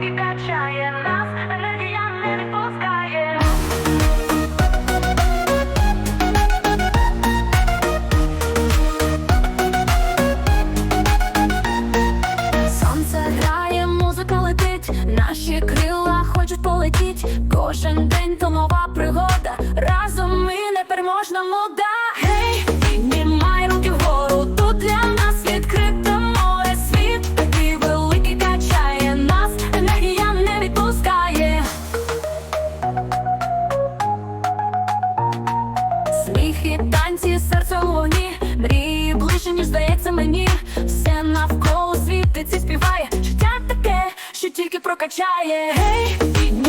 і качає нас, енергія не відпускає. Сонце грає, музика летить, наші крила хочуть полетіть. Кожен день то нова пригода. Разом ми непереможна мода. буває, життя таке, що тільки прокачає. Гей, hey,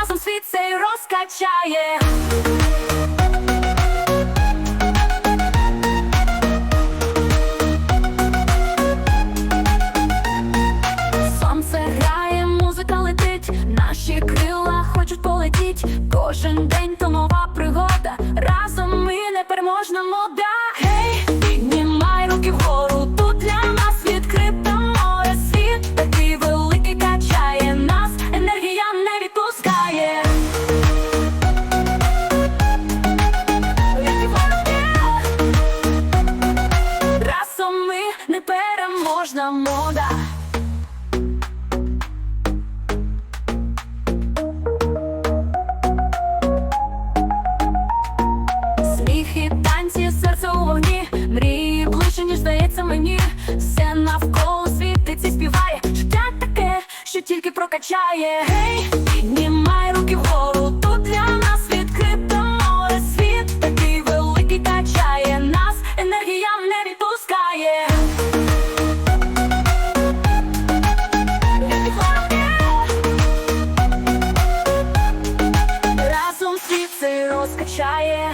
разом світ цей розкачає. Сонце грає, музика летить, наші крила хочуть полетіть, кожен день. можна мода. Сміх і танці, серце у вогні, мрії ближче, ніж здається мені. Все навколо світиться, співає. Життя таке, що тільки прокачає. Гей! Серце розкачає.